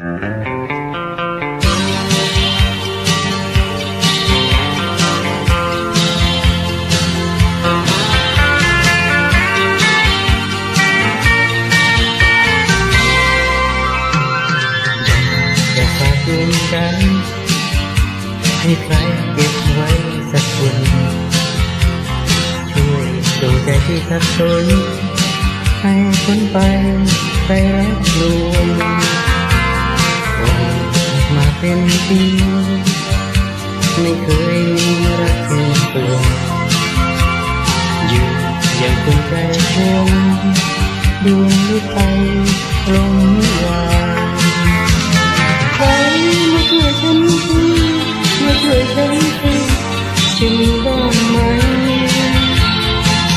อย่าฝากดวงใจให้ใครเก็บไว้สักคนช่วยดวใจที่ทับสนให้คนไปไปรักลวง เป็นปีไม่เคยมีรักเต็มตัวอยู่อย่างคนใจพวงดวงหรือไปลงวางใครมาช่วยฉันทีมาช่วยฉันทีจะมีบ้างไหม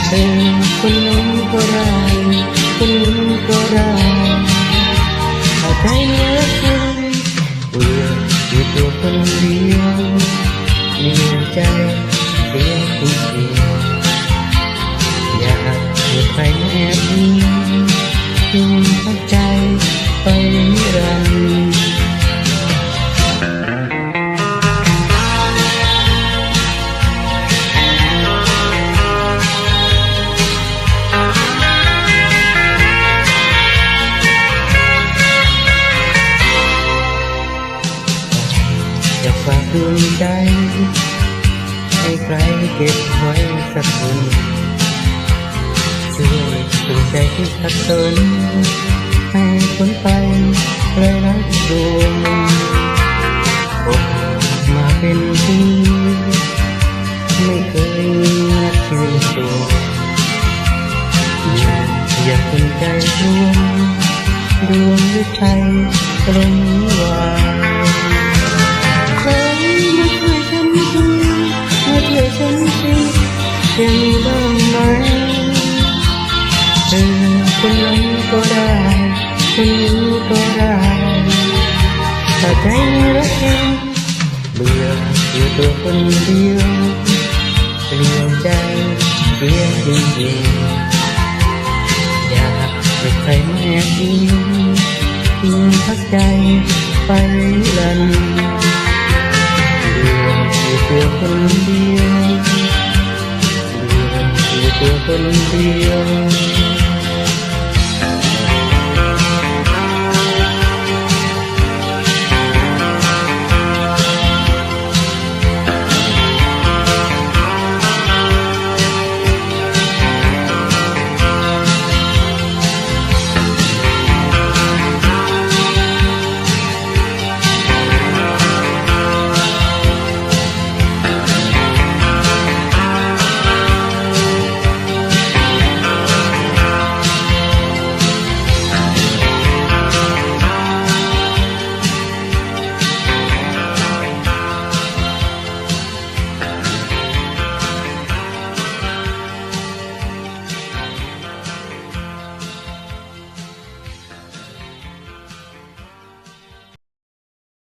เออคนนั้นก็ได้คนนี้ก็ได้ถ้าใจ อ อยากฝากดวงใจ ให้ใครเก็บไว้สักคนช่วยดวงใจที่ขัดสนให้คนไปเลยรักดวงอกมาเป็นที่ไม่เคยนัดชื่นตัวอย่ากคนใจรวมดวงหรือใจตรงว มาช่วยฉันทียังมีบ้างไหมเออคนนั้นก็ได้คนนี้ก็ได้ถ้าใจมีรักเอง คนเดียว